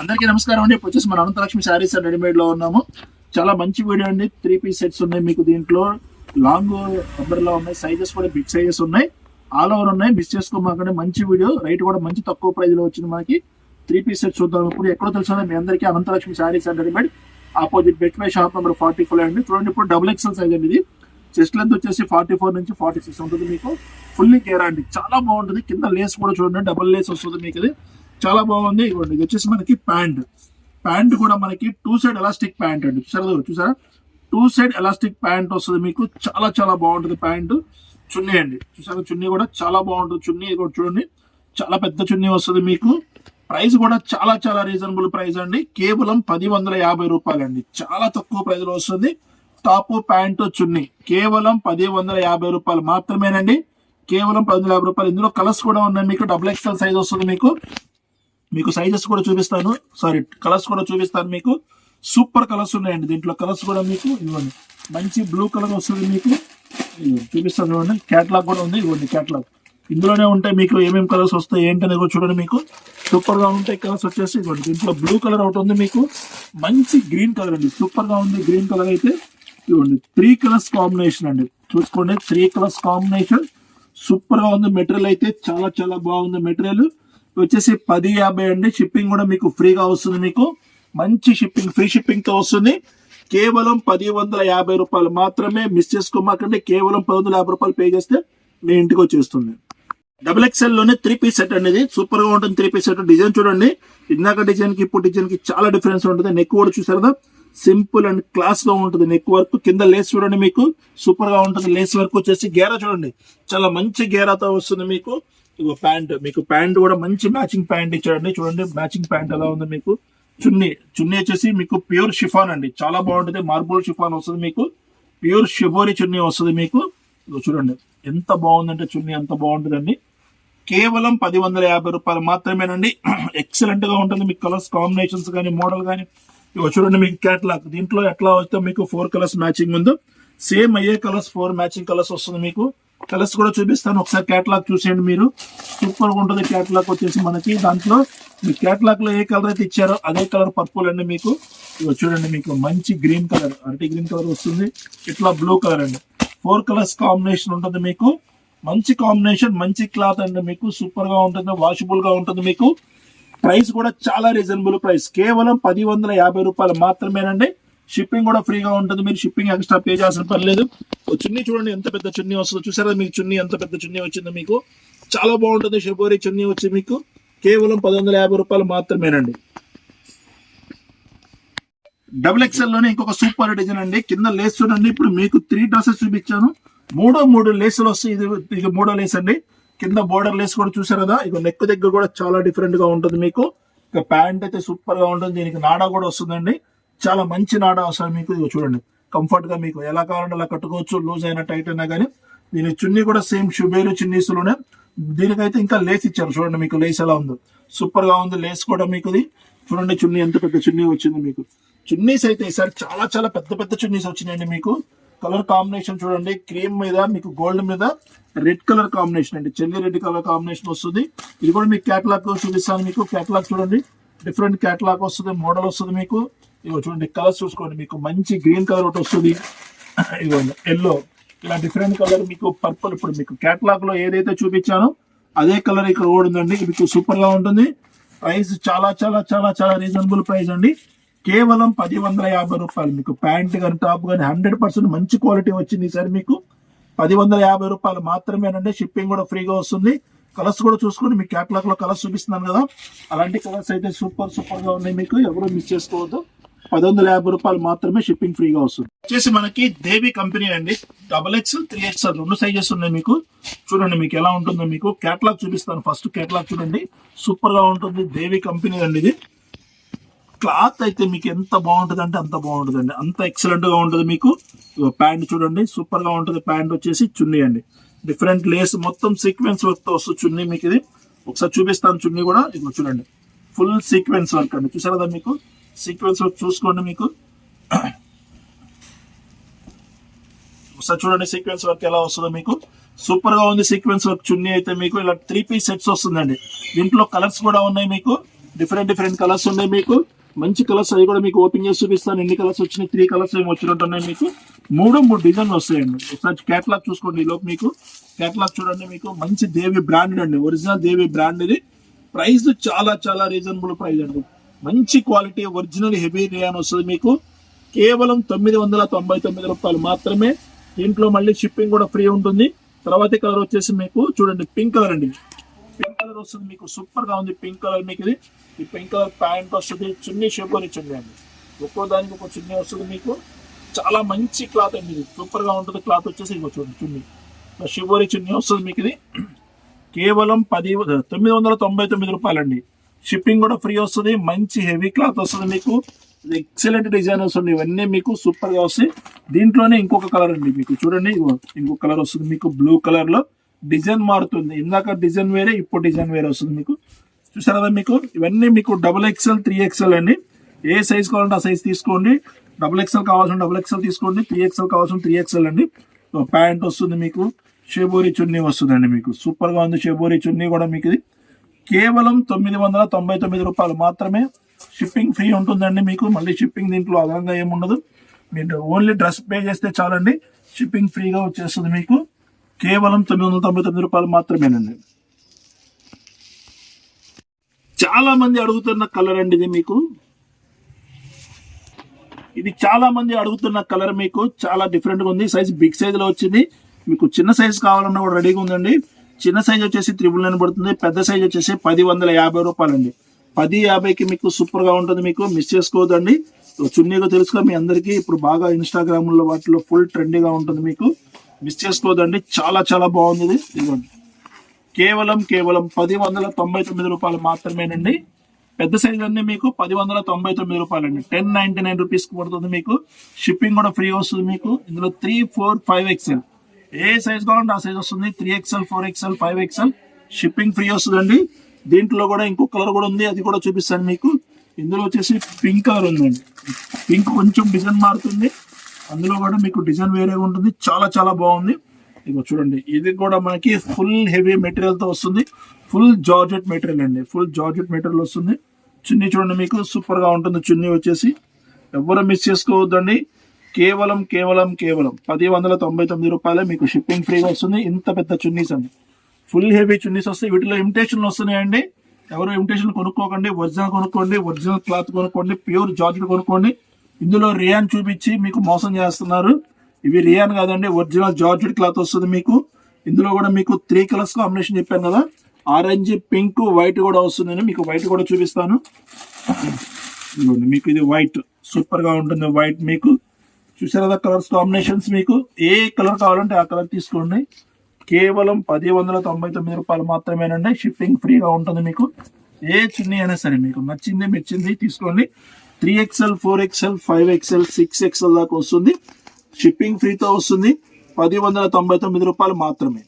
అందరికీ నమస్కారం అండి. ఇప్పుడు వచ్చేసి మన అనంతలక్ష్మి శారీస్ అండ్ రెడీమేడ్లో ఉన్నాము. చాలా మంచి వీడియో అండి. త్రీ పీస్ సెట్స్ ఉన్నాయి మీకు దీంట్లో. లాంగ్లో ఉన్నాయి. సైజెస్ కూడా బిగ్ సైజెస్ ఉన్నాయి. ఆల్ ఓవర్ ఉన్నాయి. మిస్ చేసుకోమాకండి. మంచి వీడియో. రైట్ కూడా మంచి తక్కువ ప్రైస్లో వచ్చింది మనకి. త్రీ పీస్ సెట్స్ చూద్దాం. ఇప్పుడు ఎక్కడో తెలుసా? మీ అందరికీ Ananthalakshmi sarees and readymade. Opposite bet my shop number forty four అండి. చూడండి ఇప్పుడు డబుల్ ఎక్స్ఎల్ సైజ్ అండి ఇది. చెస్ట్ లెంత్ వచ్చేసి ఫార్టీ ఫోర్ నుంచి ఫార్టీ సిక్స్ ఉంటుంది మీకు. ఫుల్లీ కేర్ అండి చాలా బాగుంటుంది. కింద లేస్ కూడా చూడండి. డబుల్ లేస్ వస్తుంది మీకు ఇది. చాలా బాగుంది. ఇదిగోండి ఇది వచ్చేసి మనకి ప్యాంట్. ప్యాంట్ కూడా మనకి టూ సైడ్ ఎలాస్టిక్ ప్యాంట్ అండి. చూసారా? చూసారా? టూ సైడ్ ఎలాస్టిక్ ప్యాంట్ వస్తుంది మీకు. చాలా చాలా బాగుంటుంది ప్యాంట్. చున్నీ అండి. చూసారా? చున్నీ కూడా చాలా బాగుంటుంది. చున్నీ కూడా చూడండి. చాలా పెద్ద చున్నీ వస్తుంది మీకు. ప్రైస్ కూడా చాలా చాలా రీజనబుల్ ప్రైస్ అండి. కేవలం పది వందల యాభై రూపాయలు అండి చాలా తక్కువ ప్రైస్లో వస్తుంది. టాప్ ప్యాంట్ చున్నీ. కేవలం పది వందల యాభై రూపాయలు మాత్రమేనండి. కేవలం పది వందల యాభై రూపాయలు. ఇందులో కలర్స్ కూడా ఉన్నాయి మీకు. డబుల్ ఎక్స్ఎల్ సైజ్ వస్తుంది మీకు. మీకు సైజెస్ కూడా చూపిస్తాను. సారీ కలర్స్ కూడా చూపిస్తాను మీకు. సూపర్ కలర్స్ ఉన్నాయండి. దీంట్లో కలర్స్ కూడా మీకు ఇవ్వండి. మంచి బ్లూ కలర్ వస్తుంది మీకు. చూపిస్తాను చూడండి. క్యాట్లాగ్ కూడా ఉంది. ఇవ్వండి క్యాట్లాగ్ ఇందులోనే ఉంటాయి మీకు ఏమేమి కలర్స్ వస్తాయి ఏంటనేది కూడా చూడండి మీకు. సూపర్గా ఉంటాయి కలర్స్ వచ్చేసి ఇవ్వండి. దీంట్లో బ్లూ కలర్ ఒకటి ఉంది మీకు. మంచి గ్రీన్ కలర్ అండి. సూపర్గా ఉంది గ్రీన్ కలర్ అయితే ఇవ్వండి. త్రీ కలర్స్ కాంబినేషన్ అండి. చూసుకోండి. త్రీ కలర్స్ కాంబినేషన్ సూపర్గా ఉంది. మెటీరియల్ అయితే చాలా చాలా బాగుంది. మెటీరియల్ వచ్చేసి పది యాభై అండి. షిప్పింగ్ కూడా మీకు ఫ్రీగా వస్తుంది మీకు. మంచి షిప్పింగ్ ఫ్రీ షిప్పింగ్తో వస్తుంది. కేవలం పది వందల యాభై రూపాయలు మాత్రమే మిస్ చేసుకోమాకంటే కేవలం పది వందల యాభై రూపాయలు పే చేస్తే మీ ఇంటికి వచ్చేస్తుంది. డబుల్ ఎక్స్ఎల్లోనే త్రీ పీస్ సెట్ అనేది సూపర్గా ఉంటుంది త్రీ పీస్ సెట్ డిజైన్ చూడండి. ఇందాక డిజైన్కి ఇప్పుడు డిజైన్కి చాలా డిఫరెన్స్ ఉంటుంది. నెక్ కూడా చూసారు కదా? సింపుల్ అండ్ క్లాస్గా ఉంటుంది. నెక్ వర్క్ కింద లేస్ చూడండి మీకు. సూపర్గా ఉంటుంది. లేస్ వర్క్ వచ్చేసి గేరా చూడండి. చాలా మంచి గేరాతో వస్తుంది మీకు. ఇగో ప్యాంట్ మీకు ప్యాంట్ కూడా మంచి మ్యాచింగ్ ప్యాంట్ ఇచ్చాడండి. చూడండి మ్యాచింగ్ ప్యాంట్ ఎలా ఉంది మీకు? చున్నీ చున్నీ వచ్చేసి మీకు ప్యూర్ షిఫాన్ అండి. చాలా బాగుంటుంది మార్బుల్ షిఫాన్ వస్తుంది మీకు. ప్యూర్ షిబోరి చున్నీ వస్తుంది మీకు. చూడండి ఎంత బాగుందంటే చున్నీ ఎంత బాగుంటుందండి. కేవలం పది వందల యాభై రూపాయలు మాత్రమేనండి. ఎక్సలెంట్గా ఉంటుంది మీకు కలర్స్ కాంబినేషన్స్ కానీ మోడల్ కానీ. ఇగో చూడండి మీకు క్యాట్లాగ్ దీంట్లో ఎట్లా వస్తే మీకు ఫోర్ కలర్స్ మ్యాచింగ్ ఉందో సేమ్ అయ్యే కలర్స్ ఫోర్ మ్యాచింగ్ కలర్స్ వస్తుంది మీకు. కలర్స్ కూడా చూపిస్తాను. ఒకసారి క్యాటలాగ్ చూసేయండి మీరు. సూపర్గా ఉంటుంది క్యాటలాగ్ వచ్చేసి మనకి. దాంట్లో మీ కేటలాగ్లో లో ఏ కలర్ అయితే ఇచ్చారో అదే కలర్ పర్పుల్ అండి మీకు. ఇగో చూడండి మీకు మంచి గ్రీన్ కలర్ అరటి గ్రీన్ కలర్ వస్తుంది. ఇట్లా బ్లూ కలర్ అండి. ఫోర్ కలర్స్ కాంబినేషన్ ఉంటుంది మీకు. మంచి కాంబినేషన్ మంచి క్లాత్ అండి మీకు. సూపర్గా ఉంటుంది వాషబుల్గా ఉంటుంది మీకు. ప్రైస్ కూడా చాలా రీజనబుల్ ప్రైస్ కేవలం పది వందల యాభై రూపాయలు మాత్రమేనండి. షిప్పింగ్ కూడా ఫ్రీగా ఉంటుంది. మీరు షిప్పింగ్ ఎక్స్ట్రా పే చేయాల్సిన పని లేదు. చున్నీ చూడండి ఎంత పెద్ద చున్నీ వస్తుందో. చూసారా మీకు చున్నీ ఎంత పెద్ద చున్నీ వచ్చిందో మీకు? చాలా బాగుంటుంది షెబోరి చున్నీ వచ్చి మీకు కేవలం పది వందల యాభై రూపాయలు మాత్రమేనండి. డబుల్ ఎక్స్ఎల్లోనే ఇంకొక సూపర్ డిజైన్ అండి. కింద లేస్ చూడండి. ఇప్పుడు మీకు త్రీ డ్రెస్సెస్ చూపించాను. మూడో మూడు లేసులు వస్తాయి. ఇది ఇది మూడో లేస్ అండి. కింద బోర్డర్ లేస్ కూడా చూసారు కదా? ఇక నెక్ దగ్గర కూడా చాలా డిఫరెంట్గా ఉంటుంది మీకు. ఇక ప్యాంట్ అయితే సూపర్గా ఉంటుంది. దీనికి నాడా కూడా వస్తుందండి. చాలా మంచి నాడ అసలు మీకు. ఇదిగో చూడండి. కంఫర్ట్గా మీకు ఎలా కావాలంటే అలా కట్టుకోవచ్చు. లూజ్ అయినా టైట్ అయినా కానీ దీని చున్నీ కూడా సేమ్ షుబేరు చున్నీసులోనే దీనికైతే ఇంకా లేస్ ఇచ్చారు. చూడండి మీకు లేస్ ఎలా ఉందో. సూపర్గా ఉంది లేస్ కూడా మీకు ఇది చూడండి చున్నీ ఎంత పెద్ద చున్నీ వచ్చింది మీకు. చున్నీస్ అయితే ఈసారి చాలా చాలా పెద్ద పెద్ద చున్నీస్ వచ్చినాయండి మీకు. కలర్ కాంబినేషన్ చూడండి. క్రీమ్ మీద మీకు గోల్డ్ మీద రెడ్ కలర్ కాంబినేషన్ అండి. చెల్లి రెడ్ కలర్ కాంబినేషన్ వస్తుంది. ఇది కూడా మీకు క్యాటలాగ్ చూపిస్తాను మీకు. క్యాటలాగ్ చూడండి. డిఫరెంట్ క్యాటలాగ్ వస్తుంది మోడల్ వస్తుంది మీకు. ఇగో చూడండి కలర్స్ చూసుకోండి మీకు. మంచి గ్రీన్ కలర్ ఒకటి వస్తుంది. ఇదిగోండి ఎల్లో ఇలా డిఫరెంట్ కలర్ మీకు పర్పుల్ ఇప్పుడు మీకు కేటలాగ్లో ఏదైతే చూపించానో అదే కలర్ ఇక్కడ కూడా ఉందండి. మీకు సూపర్గా ఉంటుంది. ప్రైస్ చాలా చాలా చాలా చాలా రీజనబుల్ ప్రైస్ అండి. కేవలం పది వందల యాభై రూపాయలు. మీకు ప్యాంట్ కానీ టాప్ కానీ హండ్రెడ్ పర్సెంట్ మంచి క్వాలిటీ వచ్చింది సార్ మీకు. పది వందల యాభై రూపాయలు మాత్రమేనండి. షిప్పింగ్ కూడా ఫ్రీగా వస్తుంది. కలర్స్ కూడా చూసుకొని మీకు క్యాటలాగ్లో కలర్స్ చూపిస్తున్నాను కదా. అలాంటి కలర్స్ అయితే సూపర్ సూపర్గా ఉన్నాయి మీకు. ఎవరు మిస్ చేసుకోవద్దు. పది వందల యాభై రూపాయలు మాత్రమే షిప్పింగ్ ఫ్రీగా వస్తుంది. వచ్చేసి మనకి దేవి కంపెనీ అండి. డబల్ ఎక్స్ త్రీ ఎక్స్ రెండు సైజెస్ ఉన్నాయి మీకు. చూడండి మీకు ఎలా ఉంటుందో మీకు. కేటలాగ్ చూపిస్తాను. ఫస్ట్ కేటలాగ్ చూడండి. సూపర్గా ఉంటుంది. దేవి కంపెనీ అండి ఇది. క్లాత్ అయితే మీకు ఎంత బాగుంటుంది అంటే అంత బాగుంటుంది అండి అంత ఎక్సలెంట్గా ఉంటుంది మీకు. ప్యాంట్ చూడండి. సూపర్గా ఉంటుంది. ప్యాంట్ వచ్చేసి చున్నీ అండి. డిఫరెంట్ లేస్ మొత్తం సీక్వెన్స్ వర్క్తో వస్తుంది చున్నీ మీకు ఇది. ఒకసారి చూపిస్తాను చున్నీ కూడా. ఇదిగో చూడండి. ఫుల్ సీక్వెన్స్ వర్క్ అండి. చూసారు కదా మీకు? సీక్వెన్స్ వర్క్ చూసుకోండి మీకు. ఒకసారి చూడండి సీక్వెన్స్ వర్క్ ఎలా వస్తుందో మీకు. సూపర్గా ఉంది సీక్వెన్స్ వర్క్ చున్నీ అయితే మీకు. ఇలా త్రీ పీస్ సెట్స్ వస్తుందండి. దీంట్లో కలర్స్ కూడా ఉన్నాయి మీకు. డిఫరెంట్ డిఫరెంట్ కలర్స్ ఉన్నాయి మీకు. మంచి కలర్స్ అవి కూడా మీకు ఓపెన్ చేసి చూపిస్తాను. ఎన్ని కలర్స్ వచ్చినాయి? త్రీ కలర్స్ ఏమి వచ్చినట్టున్నాయి మీకు. మూడు మూడు డిజైన్లు వస్తాయండి. ఒకసారి కేటలాగ్ చూసుకోండి ఈ లోపు మీకు. కేటలాగ్ చూడండి మీకు. మంచి దేవి బ్రాండ్ అండి. ఒరిజినల్ దేవి బ్రాండ్ ఇది ప్రైస్ చాలా చాలా రీజనబుల్ ప్రైస్ అండి. మంచి క్వాలిటీ ఒరిజినల్ హెవీ రియాన్ వస్తుంది మీకు. కేవలం తొమ్మిది వందల తొంభై తొమ్మిది రూపాయలు మాత్రమే. దీంట్లో మళ్ళీ షిప్పింగ్ కూడా ఫ్రీ ఉంటుంది. తర్వాతి కలర్ వచ్చేసి మీకు చూడండి పింక్ కలర్ అండి. పింక్ కలర్ వస్తుంది మీకు సూపర్గా ఉంది పింక్ కలర్ మీకు ఇది. ఈ పింక్ కలర్ ప్యాంట్ వస్తుంది చున్నీ షేపోని చున్నీ అండి. ఒక్కో దానికి ఒక చున్నీ వస్తుంది మీకు. చాలా మంచి క్లాత్ అండి ఇది. సూపర్గా ఉంటుంది క్లాత్ వచ్చేసి ఇంకో చూడండి చున్నీ. షిబోరి చున్నీ వస్తుంది మీకు ఇది. కేవలం పది తొమ్మిది వందల తొంభై తొమ్మిది రూపాయలండి. షిప్పింగ్ కూడా ఫ్రీ వస్తుంది. మంచి హెవీ క్లాత్ వస్తుంది మీకు. ఎక్సలెంట్ డిజైన్ వస్తుంది. ఇవన్నీ మీకు సూపర్గా వస్తాయి. దీంట్లోనే ఇంకొక కలర్ అండి మీకు. చూడండి ఇంకొక కలర్ వస్తుంది మీకు. బ్లూ కలర్లో డిజైన్ మారుతుంది. ఇందాక డిజైన్ వేరే ఇప్పుడు డిజైన్ వేరే వస్తుంది మీకు. చూసారా కదా మీకు? ఇవన్నీ మీకు డబుల్ ఎక్స్ఎల్ త్రీ ఎక్స్ఎల్ అండి. ఏ సైజ్ కావాలంటే ఆ సైజ్ తీసుకోండి. డబుల్ ఎక్స్ఎల్ కావాల్సిన డబుల్ ఎక్స్ఎల్ తీసుకోండి. త్రీ ఎక్స్ఎల్ కావాల్సిన త్రీ ఎక్స్ఎల్ అండి. ప్యాంట్ వస్తుంది మీకు. షేబోరి చున్నీ వస్తుందండి మీకు. సూపర్గా ఉంది షేబోరి చున్నీ కూడా మీకు ఇది. కేవలం తొమ్మిది వందల తొంభై తొమ్మిది రూపాయలు మాత్రమే షిప్పింగ్ ఫ్రీ ఉంటుందండి మీకు. మళ్ళీ షిప్పింగ్ దీంట్లో అదనంగా ఏముండదు. మీరు ఓన్లీ డ్రెస్ పే చేస్తే చాలండి. షిప్పింగ్ ఫ్రీగా వచ్చేస్తుంది మీకు. కేవలం తొమ్మిది వందల తొంభై తొమ్మిది రూపాయలు మాత్రమేనండి. చాలా మంది అడుగుతున్న కలర్ అండి ఇది మీకు. ఇది చాలా మంది అడుగుతున్న కలర్ మీకు. చాలా డిఫరెంట్గా ఉంది. సైజ్ బిగ్ సైజ్లో వచ్చింది. మీకు చిన్న సైజ్ కావాలన్నా కూడా రెడీగా ఉందండి. చిన్న సైజ్ వచ్చేసి త్రిబుల్ నైన్ పడుతుంది పెద్ద సైజ్ వచ్చేసి పది వందల యాభై రూపాయలండి. పది యాభైకి మీకు సూపర్గా ఉంటుంది మీకు మిస్ చేసుకోవద్దండి. చున్నీగా తెలుసుగా మీ అందరికీ ఇప్పుడు బాగా ఇన్స్టాగ్రామ్లో వాటిలో ఫుల్ ట్రెండీగా ఉంటుంది మీకు. మిస్ చేసుకోవద్దండి చాలా చాలా బాగుంది ఇదిగోండి. కేవలం కేవలం పది వందల తొంభై తొమ్మిది రూపాయలు మాత్రమేనండి. పెద్ద సైజ్ అన్ని మీకు పది వందల తొంభై తొమ్మిది రూపాయలు అండి టెన్ నైన్టీ నైన్ రూపీస్కి పడుతుంది మీకు. షిప్పింగ్ కూడా ఫ్రీ వస్తుంది మీకు. ఇందులో త్రీ ఫోర్ ఫైవ్ ఎక్స్ఎల్ ఏ సైజ్ కావాలంటే ఆ సైజ్ వస్తుంది. Three XL four XL five XL shipping free వస్తుందండి. దీంట్లో కూడా ఇంకో కలర్ కూడా ఉంది. అది కూడా చూపిస్తాను మీకు. ఇందులో వచ్చేసి పింక్ కలర్ ఉందండి. పింక్ కొంచెం డిజైన్ మారుతుంది. అందులో కూడా మీకు డిజైన్ వేరే ఉంటుంది. చాలా చాలా బాగుంది. ఇగో చూడండి. ఇది కూడా మనకి ఫుల్ హెవీ మెటీరియల్తో వస్తుంది. ఫుల్ జార్జెట్ మెటీరియల్ అండి. ఫుల్ జార్జెట్ మెటీరియల్ వస్తుంది. చున్నీ చూడండి మీకు. సూపర్గా ఉంటుంది. చున్నీ వచ్చేసి. ఎవరు మిస్ చేసుకోవద్దండి. కేవలం కేవలం కేవలం పది వందల తొంభై తొమ్మిది రూపాయలే మీకు షిప్పింగ్ ఫ్రీగా వస్తుంది. ఇంత పెద్ద చున్నీస్ అండి. ఫుల్ హెవీ చున్నీస్ వస్తాయి. వీటిలో ఇమిటేషన్లు వస్తున్నాయండి. ఎవరు ఇమిటేషన్ కొనుక్కోకండి. ఒరిజినల్ కొనుక్కోండి. ఒరిజినల్ క్లాత్ కొనుక్కోండి. ప్యూర్ జార్జెట్ కొనుక్కోండి. ఇందులో రియాన్ చూపించి మీకు మోసం చేస్తున్నారు. ఇవి రియాన్ కాదండి. ఒరిజినల్ జార్జెట్ క్లాత్ వస్తుంది మీకు. ఇందులో కూడా మీకు త్రీ కలర్స్ కాంబినేషన్ చెప్పాను కదా. ఆరెంజ్ పింక్ వైట్ కూడా వస్తుందని మీకు వైట్ కూడా చూపిస్తాను. మీకు ఇది వైట్ సూపర్గా ఉంటుంది వైట్ మీకు. చూసారు కదా కలర్స్ కాంబినేషన్స్ మీకు? ఏ కలర్ కావాలంటే ఆ కలర్ తీసుకోండి. కేవలం పది వందల తొంభై తొమ్మిది రూపాయలు మాత్రమేనండి. షిప్పింగ్ ఫ్రీగా ఉంటుంది మీకు. ఏ చున్నీ అయినా సరే మీకు నచ్చింది మెచ్చింది తీసుకోండి. Three XL four XL five XL six XL దాకా వస్తుంది. షిప్పింగ్ ఫ్రీతో వస్తుంది. పది వందల తొంభై తొమ్మిది రూపాయలు మాత్రమే.